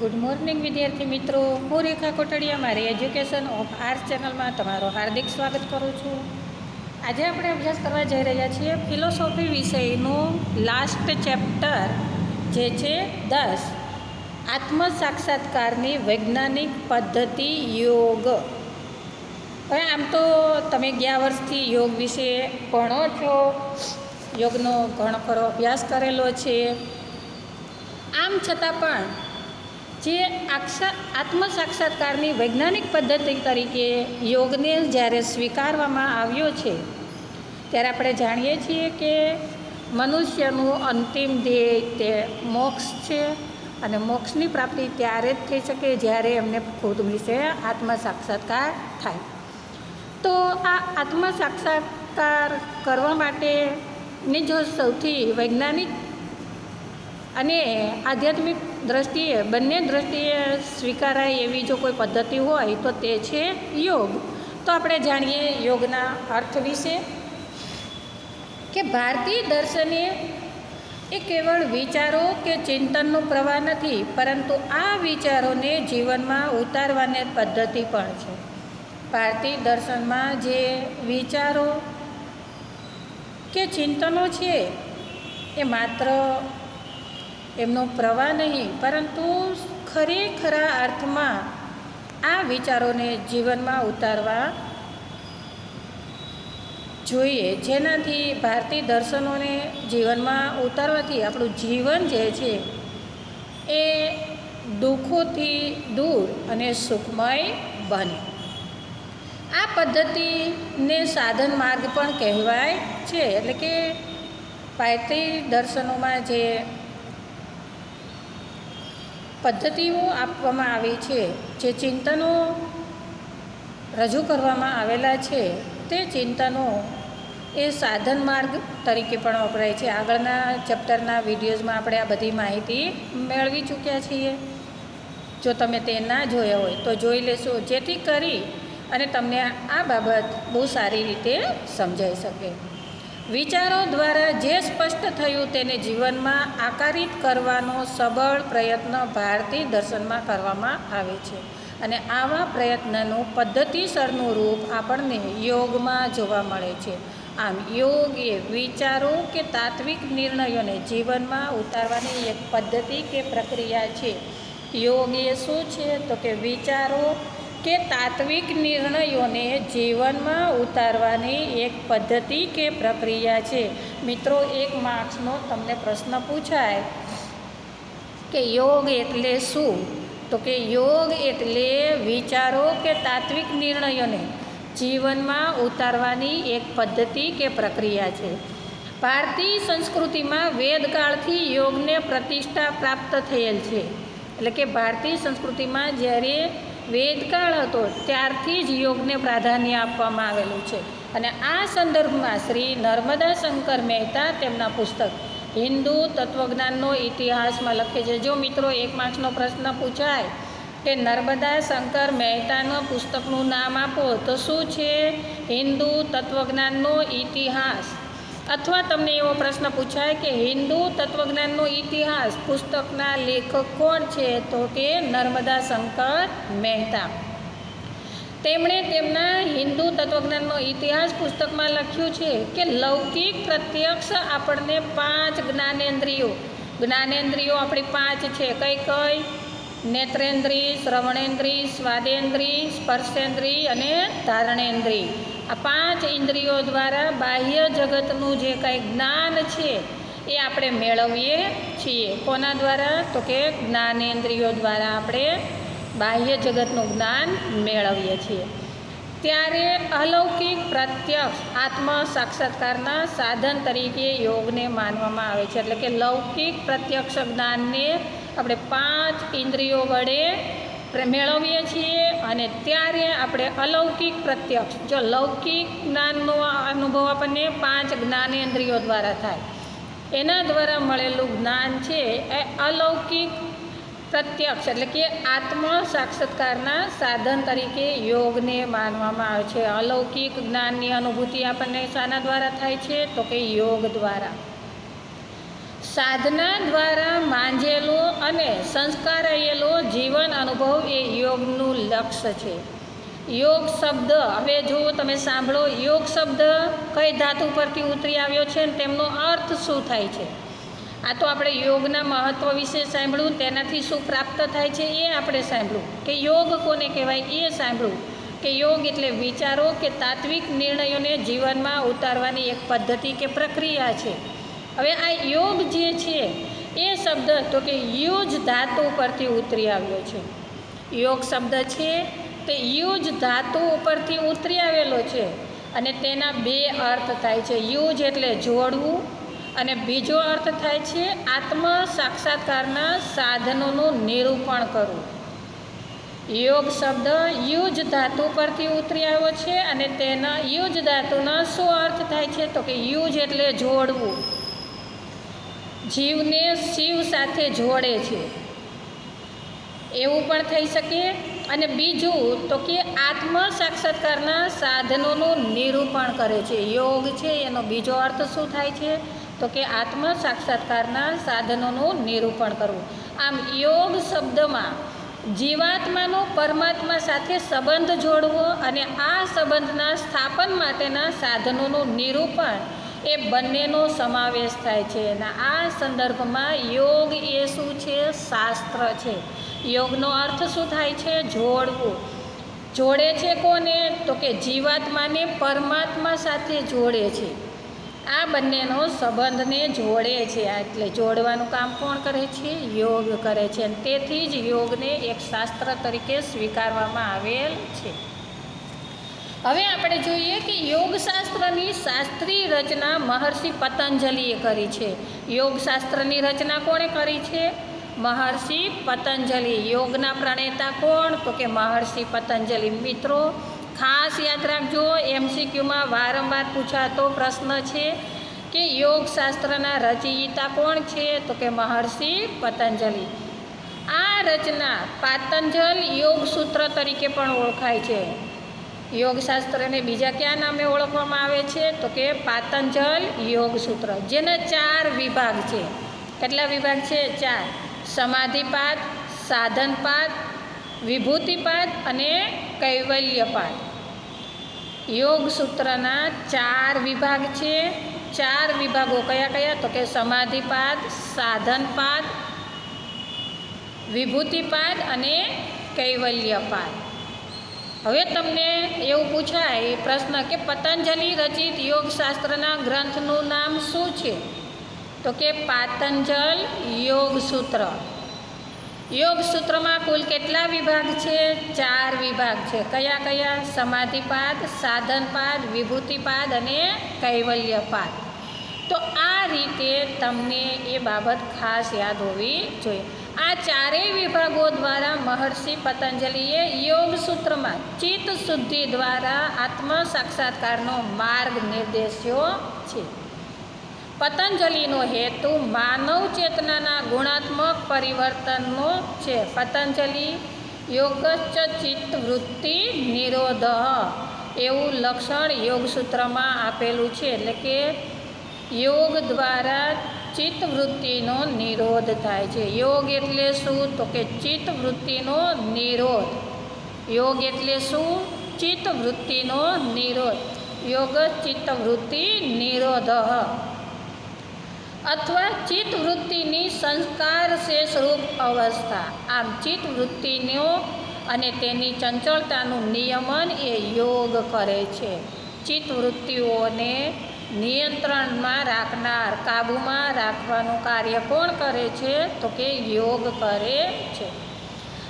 Good morning વિદ્યાર્થી મિત્રો. હું રેખા કોટડિયા, મારી એજ્યુકેશન ઓફ આર્ટ્સ ચેનલમાં તમારું હાર્દિક સ્વાગત કરું છું. આજે આપણે અભ્યાસ કરવા જઈ રહ્યા છીએ ફિલોસોફી વિષયનું લાસ્ટ ચેપ્ટર જે છે દસ. આત્મ સાક્ષાત્કારની વૈજ્ઞાનિક પદ્ધતિ યોગ. હવે આમ તો તમે ગયા વર્ષથી યોગ વિશે ભણો છો. યોગનો ઘણો ખરો અભ્યાસ કરેલો છે. આમ છતાં પણ જે આક્ષા આત્મ સાક્ષાત્કારની વૈજ્ઞાનિક પદ્ધતિ તરીકે યોગને જ્યારે સ્વીકારવામાં આવ્યો છે, ત્યારે આપણે જાણીએ છીએ કે મનુષ્યનું અંતિમ ધ્યેય તે મોક્ષ છે અને મોક્ષની પ્રાપ્તિ ત્યારે જ થઈ શકે જ્યારે એમને ખુદ વિશે આત્મ સાક્ષાત્કાર થાય. તો આ આત્મ સાક્ષાત્કાર કરવા માટેની જો સૌથી વૈજ્ઞાનિક અને આધ્યાત્મિક દ્રષ્ટિએ, બંને દ્રષ્ટિએ સ્વીકારાય એવી જો કોઈ પદ્ધતિ હોય તો તે છે યોગ. તો આપણે જાણીએ યોગના અર્થ વિશે કે ભારતીય દર્શને એ કેવળ વિચારો કે ચિંતનનો પ્રવાહ નથી, પરંતુ આ વિચારોને જીવનમાં ઉતારવાની પદ્ધતિ પણ છે. ભારતીય દર્શનમાં જે વિચારો કે ચિંતનો છે, એ માત્ર એમનો પ્રવાહ નહીં, પરંતુ ખરેખરા અર્થમાં આ વિચારોને જીવનમાં ઉતારવા જોઈએ. જેનાથી ભારતીય દર્શનોને જીવનમાં ઉતારવાથી આપણું જીવન જે છે એ દુઃખોથી દૂર અને સુખમય બને. આ પદ્ધતિને સાધન માર્ગ પણ કહેવાય છે. એટલે કે ભારતીય દર્શનોમાં જે પદ્ધતિઓ આપવામાં આવી છે. જે ચિંતનો રજૂ કરવામાં આવેલા છે, તે ચિંતનો એ સાધન માર્ગ તરીકે પણ વપરાય છે. આગળના ચેપ્ટરના વિડીયોઝમાં આપણે આ બધી માહિતી મેળવી ચૂક્યા છીએ. જો તમે તે ના જોયા હોય તો જોઈ લેશો, જેથી કરી અને તમને આ બાબત બહુ સારી રીતે સમજાઈ શકે. વિચારો દ્વારા જે સ્પષ્ટ થયું તેને જીવનમાં આકારિત કરવાનો સબળ પ્રયત્ન ભારતીય દર્શનમાં કરવામાં આવે છે. અને આવા પ્રયત્નનું પદ્ધતિસરનું રૂપ આપણને યોગમાં જોવા મળે છે. આમ યોગ એ વિચારો કે તાત્વિક નિર્ણયોને જીવનમાં ઉતારવાની એક પદ્ધતિ કે પ્રક્રિયા છે. યોગ એ શું છે? તો કે વિચારો કે તાત્વિક નિર્ણયોને જીવનમાં ઉતારવાની એક પદ્ધતિ કે પ્રક્રિયા છે? મિત્રો, એક માર્ક્સનો તમને પ્રશ્ન પૂછાય કે યોગ એટલે શું? તો કે યોગ એટલે વિચારો કે તાત્વિક નિર્ણયોને જીવનમાં ઉતારવાની એક પદ્ધતિ કે પ્રક્રિયા છે. ભારતીય સંસ્કૃતિમાં વેદકાળથી યોગને પ્રતિષ્ઠા પ્રાપ્ત થયેલ છે. એટલે કે ભારતીય સંસ્કૃતિમાં જ્યારે વેદકાળ હતો, ત્યારથી જ યોગને પ્રાધાન્ય આપવામાં આવેલું છે. અને આ સંદર્ભમાં શ્રી નર્મદા શંકર મહેતા તેમના પુસ્તક હિન્દુ તત્વજ્ઞાનનો ઇતિહાસમાં લખે છે. જો મિત્રો એક માર્ક્સનો પ્રશ્ન પૂછાય કે નર્મદા શંકર મહેતાના પુસ્તકનું નામ આપો, તો શું છે? હિન્દુ તત્વજ્ઞાનનો ઇતિહાસ. અથવા તમને એવો પ્રશ્ન પૂછાય કે હિન્દુ તત્વજ્ઞાનનો ઇતિહાસ પુસ્તકના લેખક કોણ છે, તો કે નર્મદા શંકર મહેતા. તેમણે તેમના હિન્દુ તત્વજ્ઞાનનો ઇતિહાસ પુસ્તકમાં લખ્યું છે કે લૌકિક પ્રત્યક્ષ આપણને પાંચ જ્ઞાનેન્દ્રિયો જ્ઞાનેન્દ્રિયો આપણી પાંચ છે, કઈ કઈ? નેત્રેન્દ્રિય, શ્રવણેન્દ્રિય, સ્વાદેન્દ્રિય, સ્પર્શેન્દ્રિય અને ધારણેન્દ્રિય આ પાંચ ઇન્દ્રિયો દ્વારા બાહ્ય જગતનું જે કંઈ જ્ઞાન છે, એ આપણે મેળવીએ છીએ. કોના દ્વારા? તો કે જ્ઞાનેન્દ્રિયો દ્વારા આપણે બાહ્ય જગતનું જ્ઞાન મેળવીએ છીએ. ત્યારે અલૌકિક પ્રત્યક્ષ આત્મ સાક્ષાત્કારના સાધન તરીકે યોગને માનવામાં આવે છે. એટલે કે લૌકિક પ્રત્યક્ષ જ્ઞાનને આપણે પાંચ ઇન્દ્રિયો વડે મેળવીએ છીએ અને ત્યારે આપણે અલૌકિક પ્રત્યક્ષ, જો લૌકિક જ્ઞાનનો અનુભવ આપણને પાંચ જ્ઞાનેન્દ્રિયો દ્વારા થાય. એના દ્વારા મળેલું જ્ઞાન છે એ અલૌકિક પ્રત્યક્ષ, એટલે કે આત્મ સાક્ષાત્કારના સાધન તરીકે યોગને માનવામાં આવે છે. અલૌકિક જ્ઞાનની અનુભૂતિ આપણને શાના દ્વારા થાય છે? તો કે યોગ દ્વારા. સાધના દ્વારા માંજેલો અને સંસ્કારાયેલો જીવન અનુભવ એ યોગનું લક્ષ્ય છે. યોગ શબ્દ, હવે જો તમે સાંભળો, યોગ શબ્દ કઈ ધાતુ પરથી ઉતરી આવ્યો છે ને તેમનો અર્થ શું થાય છે? આ તો આપણે યોગના મહત્ત્વ વિશે સાંભળ્યું, તેનાથી શું પ્રાપ્ત થાય છે એ આપણે સાંભળ્યું. કે યોગ કોને કહેવાય એ સાંભળ્યું કે યોગ એટલે વિચારો કે તાત્વિક નિર્ણયોને જીવનમાં ઉતારવાની એક પદ્ધતિ કે પ્રક્રિયા છે. હવે આ યોગ જે છે, એ શબ્દ તો કે યુજ ધાતુ પરથી ઉતરી આવ્યો છે. યોગ શબ્દ છે, તે યુજ ધાતુ ઉપરથી ઉતરી આવેલો છે અને તેના બે અર્થ થાય છે. યુજ એટલે જોડવું અને બીજો અર્થ થાય છે આત્મ સાક્ષાત્કારના સાધનોનું નિરૂપણ કરવું. યોગ શબ્દ યુજ ધાતુ પરથી ઉતરી આવ્યો છે અને તેના યુજ ધાતુના શું અર્થ થાય છે? તો કે યુજ એટલે જોડવું. જીવને શિવ સાથે જોડે છે. એવું પણ થઈ શકે. અને બીજું તો કે આત્મ સાક્ષાત્કારના સાધનોનું નિરૂપણ કરે છે. યોગ છે, એનો બીજો અર્થ શું થાય છે? તો કે આત્મ સાક્ષાત્કારના સાધનોનું નિરૂપણ કરવું. આમ યોગ શબ્દમાં જીવાત્માનો પરમાત્મા સાથે સંબંધ જોડવો અને આ સંબંધના સ્થાપન માટેના સાધનોનું નિરૂપણ એ બંનેનો સમાવેશ થાય છે અને આ સંદર્ભમાં યોગ એ શું છે? શાસ્ત્ર છે. યોગનો અર્થ શું થાય છે? જોડવું. જોડે છે કોને? તો કે જીવાત્માને પરમાત્મા સાથે જોડે છે. આ બંનેનો સંબંધને જોડે છે. એટલે જોડવાનું કામ કોણ કરે છે? યોગ કરે છે. અને તેથી જ યોગને એક શાસ્ત્ર તરીકે સ્વીકારવામાં આવેલ છે. હવે આપણે જોઈએ કે યોગશાસ્ત્રની શાસ્ત્રીય રચના મહર્ષિ પતંજલિએ કરી છે. યોગશાસ્ત્રની રચના કોણે કરી છે? મહર્ષિ પતંજલિ. યોગના પ્રણેતા કોણ? તો કે મહર્ષિ પતંજલિ. મિત્રો, ખાસ યાદ રાખજો, એમસીક્યુમાં વારંવાર પૂછાતો પ્રશ્ન છે કે યોગશાસ્ત્રના રચયિતા કોણ છે? તો કે મહર્ષિ પતંજલિ. આ રચના પાતંજલ યોગ સૂત્ર તરીકે પણ ઓળખાય છે. યોગશાસ્ત્રને બીજા કયા નામે ઓળખવામાં આવે છે? તો કે પાતંજલ યોગ સૂત્ર જેના ચાર વિભાગ છે. કેટલા વિભાગ છે? ચાર. સમાધિપાદ સાધનપાદ વિભૂતિપાદ અને કૈવલ્યપાદ યોગ સૂત્રના ચાર વિભાગ છે. ચાર વિભાગો કયા કયા? તો કે સમાધિપાદ સાધનપાદ વિભૂતિપાદ અને કૈવલ્યપાદ હવે તમને એવું પૂછાય પ્રશ્ન કે પતંજલિ રચિત યોગશાસ્ત્રના ગ્રંથનું નામ શું છે? તો કે પાતંજલ યોગ સૂત્ર યોગ સૂત્રમાં કુલ કેટલા વિભાગ છે? ચાર વિભાગ છે. કયા કયા? સમાધિપાદ, સાધનપાદ, વિભૂતિપાદ અને કૈવલ્યપાદ. તો આ રીતે તમને એ બાબત ખાસ યાદ હોવી જોઈએ. આ ચારેય વિભાગો દ્વારા મહર્ષિ પતંજલિએ યોગ સૂત્રમાં ચિત્ત શુદ્ધિ દ્વારા આત્મ સાક્ષાત્કારનો માર્ગ નિર્દેશ્યો છે. પતંજલિનો હેતુ માનવ ચેતનાના ગુણાત્મક પરિવર્તનનો છે. પતંજલિ યોગચ ચિત્ત વૃત્તિ નિરોધ, એવું લક્ષણ યોગ સૂત્રમાં આપેલું છે. એટલે કે યોગ દ્વારા ચિત્તવૃત્તિનો નિરોધ થાય છે. યોગ એટલે શું? તો કે ચિત્તવૃત્તિનો નિરોધ. યોગ એટલે શું? ચિત્તવૃત્તિનો નિરોધ. યોગ ચિત્તવૃત્તિ નિરોધ. અથવા ચિત્તવૃત્તિની સંસ્કાર શેષરૂપ અવસ્થા. આમ ચિત્તવૃત્તિનો અને તેની ચંચળતાનું નિયમન એ યોગ કરે છે. ચિત્ત વૃત્તિઓને નિયંત્રણમાં રાખનાર, કાબૂમાં રાખવાનું કાર્ય કોણ કરે છે? તો કે યોગ કરે છે.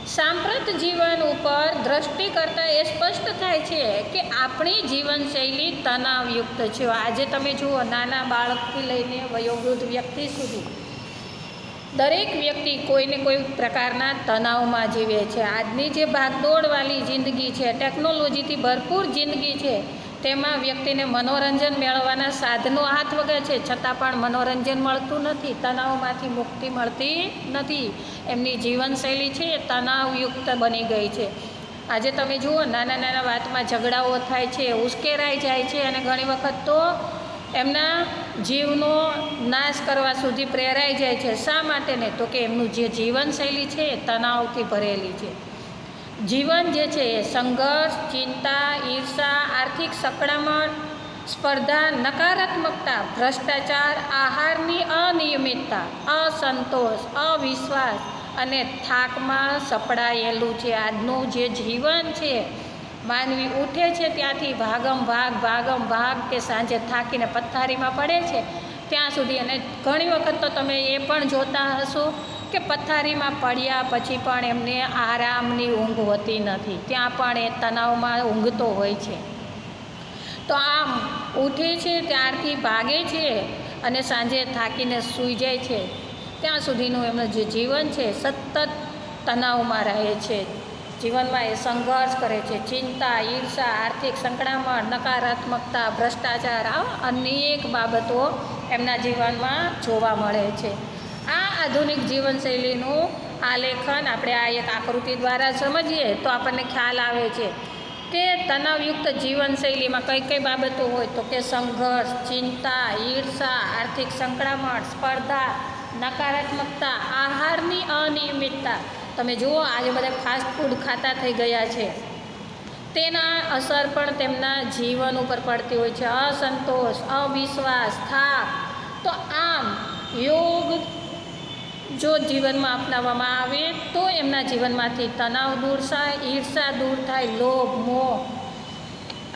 સાંપ્રત જીવન ઉપર દ્રષ્ટિ કરતાં એ સ્પષ્ટ થાય છે કે આપણી જીવનશૈલી તણાવયુક્ત છે. આજે તમે જુઓ, નાના બાળકથી લઈને વયોવૃદ્ધ વ્યક્તિ સુધી દરેક વ્યક્તિ કોઈને કોઈ પ્રકારના તણાવમાં જીવે છે. આજની જે ભાગદોડવાળી જિંદગી છે, ટેકનોલોજીથી ભરપૂર જિંદગી છે તેમાં વ્યક્તિને મનોરંજન મેળવવાના સાધનો હાથ વગે છે. છતાં પણ મનોરંજન મળતું નથી. તણાવમાંથી મુક્તિ મળતી નથી. એમની જીવનશૈલી છે એ તણાવયુક્ત બની ગઈ છે. આજે તમે જુઓ, નાના નાના વાતમાં ઝઘડાઓ થાય છે, ઉશ્કેરાઈ જાય છે અને ઘણી વખત તો એમના જીવનો નાશ કરવા સુધી પ્રેરાઈ જાય છે. શા માટે ને તો કે એમનું જે જીવનશૈલી છે એ તણાવથી ભરેલી છે. જીવન જે છે એ સંઘર્ષ, ચિંતા, ઈર્ષા, આર્થિક સકળામણ, સ્પર્ધા, નકારાત્મકતા, ભ્રષ્ટાચાર, આહારની અનિયમિતતા, અસંતોષ, અવિશ્વાસ અને થાકમાં સપડાયેલું છે આજનું જે જીવન છે, માનવી ઉઠે છે ત્યાંથી ભાગમ ભાગ ભાગમ ભાગ કે સાંજે થાકીને પથારીમાં પડે છે, ત્યાં સુધી અને ઘણી વખત તો તમે એ પણ જોતા હશો કે પથારીમાં પડ્યા પછી પણ એમને આરામની ઊંઘ હોતી નથી. ત્યાં પણ એ તણાવમાં ઊંઘતો હોય છે. તો આમ ઉઠે છે, ત્યારથી ભાગે છે અને સાંજે થાકીને સૂઈ જાય છે. ત્યાં સુધીનું એમનું જે જીવન છે, સતત તણાવમાં રહે છે. જીવનમાં એ સંઘર્ષ કરે છે. ચિંતા, ઈર્ષા, આર્થિક સંકળામણ, નકારાત્મકતા, ભ્રષ્ટાચાર, આવા અનેક બાબતો એમના જીવનમાં જોવા મળે છે. આ આધુનિક જીવનશૈલીનું આલેખન આપણે આ એક આકૃતિ દ્વારા સમજીએ તો આપણને ખ્યાલ આવે છે કે તણાવયુક્ત જીવનશૈલીમાં કઈ કઈ બાબતો હોય તો કે સંઘર્ષ, ચિંતા, ઈર્ષા, આર્થિક સંકળામણ સ્પર્ધા, નકારાત્મકતા, આહારની અનિયમિતતા. તમે જુઓ, આજે બધા ફાસ્ટ ફૂડ ખાતા થઈ ગયા છે. તેના અસર પણ તેમના જીવન ઉપર પડતી હોય છે. અસંતોષ, અવિશ્વાસ, થાક. તો આમ યોગ જો જીવનમાં અપનાવવામાં આવે તો એમના જીવનમાંથી તણાવ દૂર થાય ઈર્ષા દૂર થાય, લોભ, મોહ,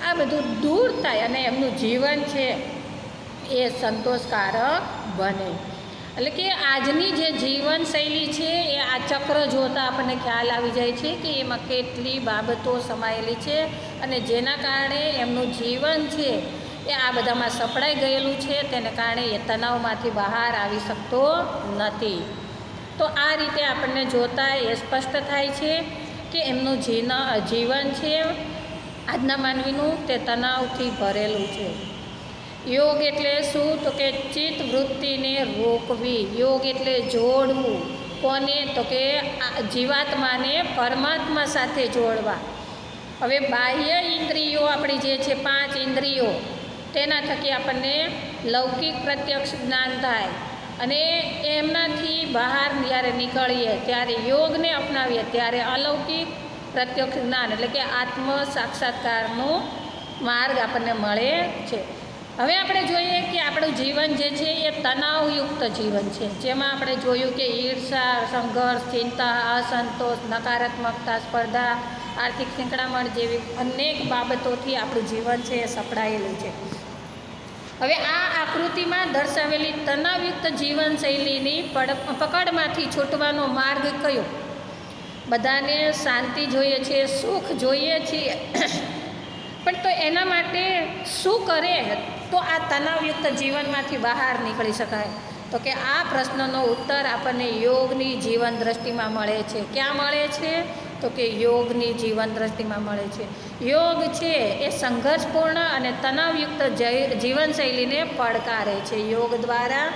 આ બધું દૂર થાય અને એમનું જીવન છે એ સંતોષકારક બને. એટલે કે આજની જે જીવનશૈલી છે એ આ ચક્ર જોતાં આપણને ખ્યાલ આવી જાય છે કે એમાં કેટલી બાબતો સમાયેલી છે અને જેના કારણે એમનું જીવન છે એ આ બધામાં સપડાઈ ગયેલું છે, તેને કારણે એ તણાવમાંથી બહાર આવી શકતો નથી. તો આ રીતે આપણને જોતાં એ સ્પષ્ટ થાય છે કે એમનું જીન જીવન છે, આજના માનવીનું તે તણાવથી ભરેલું છે. યોગ એટલે શું? તો કે ચિત્ત વૃત્તિને રોકવી. યોગ એટલે જોડવું. કોને? તો કે જીવાત્માને પરમાત્મા સાથે જોડવા. હવે બાહ્ય ઇન્દ્રિયો આપણી જે છે, પાંચ ઇન્દ્રિયો, તેના થકી આપણને લૌકિક પ્રત્યક્ષ જ્ઞાન થાય. અને એમનાથી બહાર જ્યારે નીકળીએ, ત્યારે યોગને અપનાવીએ, ત્યારે અલૌકિક પ્રત્યક્ષ જ્ઞાન એટલે કે આત્મ સાક્ષાત્કારનો માર્ગ આપણને મળે છે. હવે આપણે જોઈએ કે આપણું જીવન જે છે એ તણાવયુક્ત જીવન છે. જેમાં આપણે જોયું કે ઈર્ષા, સંઘર્ષ, ચિંતા, અસંતોષ, નકારાત્મકતા, સ્પર્ધા, આર્થિક સંકળામણ જેવી અનેક બાબતોથી આપણું જીવન છે એ સપડાયેલું છે. હવે આ આકૃતિમાં દર્શાવેલી તણાવયુક્ત જીવનશૈલીની પડ, પકડમાંથી છૂટવાનો માર્ગ કયો? બધાને શાંતિ જોઈએ છે, સુખ જોઈએ છીએ પણ તો એના માટે શું કરે? તો આ તણાવયુક્ત જીવનમાંથી બહાર નીકળી શકાય. તો કે આ પ્રશ્નનો ઉત્તર આપણને યોગની જીવન દ્રષ્ટિમાં મળે છે. ક્યાં મળે છે? તો કે યોગની જીવન દ્રષ્ટિમાં મળે છે. યોગ છે એ સંઘર્ષપૂર્ણ અને તણાવયુક્ત જીવનશૈલીને પડકારે છે. યોગ દ્વારા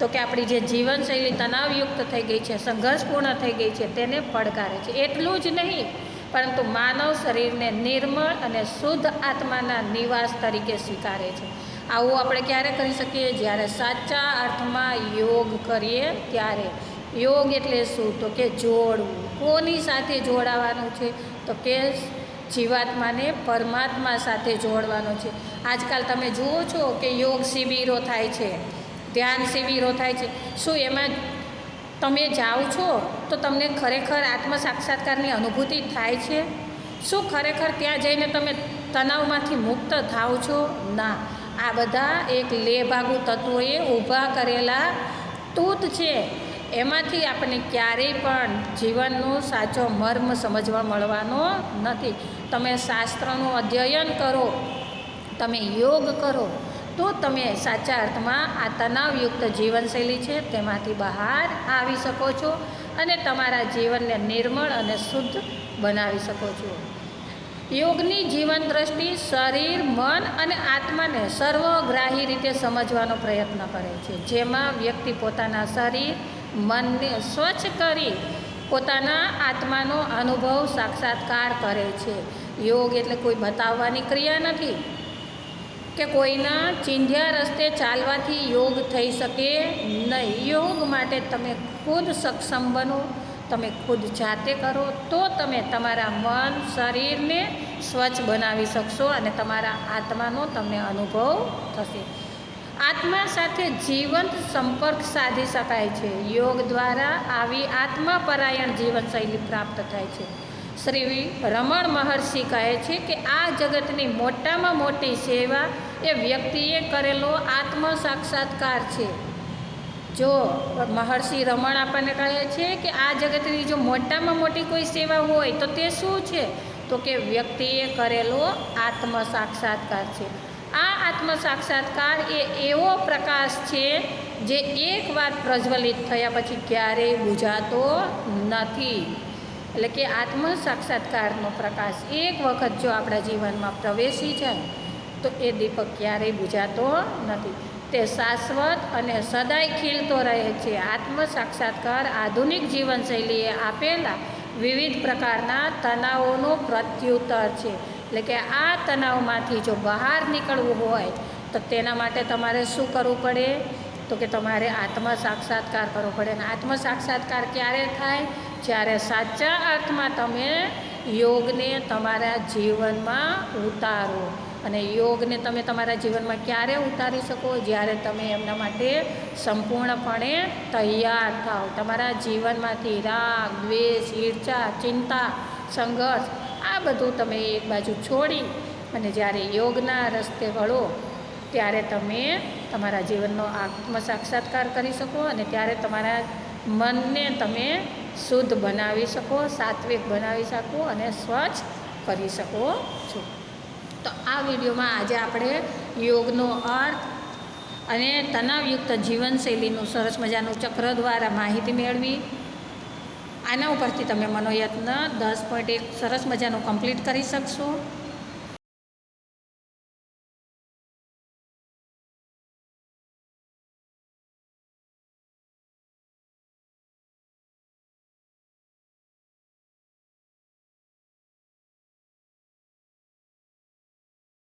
તો કે આપણી જે જીવનશૈલી તણાવયુક્ત થઈ ગઈ છે, સંઘર્ષપૂર્ણ થઈ ગઈ છે, તેને પડકારે છે. એટલું જ નહીં, પરંતુ માનવ શરીરને નિર્મળ અને શુદ્ધ આત્માના નિવાસ તરીકે સ્વીકારે છે. આવું આપણે ક્યારે કરી શકીએ? જ્યારે સાચા અર્થમાં યોગ કરીએ, ત્યારે. યોગ એટલે શું? તો કે જોડવું. કોની સાથે જોડાવાનું છે તો કે જીવાત્માને પરમાત્મા સાથે જોડવાનો છે. આજકાલ તમે જુઓ છો કે યોગ શિબિરો થાય છે, ધ્યાન શિબિરો થાય છે. શું એમાં તમે જાઓ છો તો તમને ખરેખર આત્મ સાક્ષાત્કારની અનુભૂતિ થાય છે? શું ખરેખર ત્યાં જઈને તમે તણાવમાંથી મુક્ત થાવ છો? ના. આ બધા એક લેભાગુ તત્વોએ ઊભા કરેલા તૂત છે. એમાંથી આપણને ક્યારેય પણ જીવનનો સાચો મર્મ સમજવા મળવાનો નથી. તમે શાસ્ત્રનું અધ્યયન કરો, તમે યોગ કરો, તો તમે સાચા અર્થમાં આ તણાવયુક્ત જીવનશૈલી છે તેમાંથી બહાર આવી શકો છો અને તમારા જીવનને નિર્મળ અને શુદ્ધ બનાવી શકો છો. યોગની જીવન દ્રષ્ટિ શરીર, મન અને આત્માને સર્વગ્રાહી રીતે સમજવાનો પ્રયત્ન કરે છે. જેમાં વ્યક્તિ પોતાના શરીર મનને સ્વચ્છ કરી પોતાના આત્માનો અનુભવ સાક્ષાત્કાર કરે છે. યોગ એટલે કોઈ બતાવવાની ક્રિયા નથી કે કોઈના ચીંધ્યા રસ્તે ચાલવાથી યોગ થઈ શકે નહીં. યોગ માટે તમે ખુદ સક્ષમ બનો, તમે ખુદ જાતે કરો તો તમે તમારા મન, શરીરને સ્વચ્છ બનાવી શકશો અને તમારા આત્માનો તમને અનુભવ થશે. આત્મા સાથે જીવંત સંપર્ક સાધી શકાય છે. યોગ દ્વારા આવી આત્માપરાયણ જીવનશૈલી પ્રાપ્ત થાય છે. શ્રી રમણ મહર્ષિ કહે છે કે આ જગતની મોટામાં મોટી સેવા એ વ્યક્તિએ કરેલો આત્મ સાક્ષાત્કાર છે. જો મહર્ષિ રમણ આપણને કહે છે કે આ જગતની જો મોટામાં મોટી કોઈ સેવા હોય તો તે શું છે? તો કે વ્યક્તિએ કરેલો આત્મ સાક્ષાત્કાર છે. આ આત્મ સાક્ષાત્કાર એ એવો પ્રકાશ છે જે એકવાર પ્રજ્વલિત થયા પછી ક્યારેય બુજાતો નથી. એટલે કે આત્મ સાક્ષાત્કારનો પ્રકાશ એક વખત જો આપણા જીવનમાં પ્રવેશી જાય, તો એ દીપક ક્યારેય બુજાતો નથી. તે શાશ્વત અને સદાય ખીલતો રહે છે. આત્મ સાક્ષાત્કાર આધુનિક જીવનશૈલીએ આપેલા વિવિધ પ્રકારના તણાવોનું પ્રત્યુત્તર છે. એટલે કે આ તણાવમાંથી જો બહાર નીકળવું હોય, તો તેના માટે તમારે શું કરવું પડે? તો કે તમારે આત્મ સાક્ષાત્કાર કરવો પડે. અને આત્મ સાક્ષાત્કાર ક્યારે થાય? જ્યારે સાચા અર્થમાં તમે યોગને તમારા જીવનમાં ઉતારો. અને યોગને તમે તમારા જીવનમાં ક્યારે ઉતારી શકો? જ્યારે તમે એમના માટે સંપૂર્ણપણે તૈયાર થાઓ. તમારા જીવનમાંથી રાગ, દ્વેષ ઈર્ષા ચિંતા, સંઘર્ષ આ બધું તમે એક બાજુ છોડી અને જ્યારે યોગના રસ્તે વળો, ત્યારે તમે તમારા જીવનનો આત્મ સાક્ષાત્કાર કરી શકો અને ત્યારે તમારા મનને તમે શુદ્ધ બનાવી શકો, સાત્વિક બનાવી શકો અને સ્વચ્છ કરી શકો છો. તો આ વિડીયોમાં આજે આપણે યોગનો અર્થ અને તણાવયુક્ત જીવનશૈલીનું સરસ મજાનું ચક્ર દ્વારા માહિતી મેળવી. આના ઉપરથી તમે મનોયત્ન દસ પોઈન્ટ એક સરસ મજાનું કમ્પ્લીટ કરી શકશો.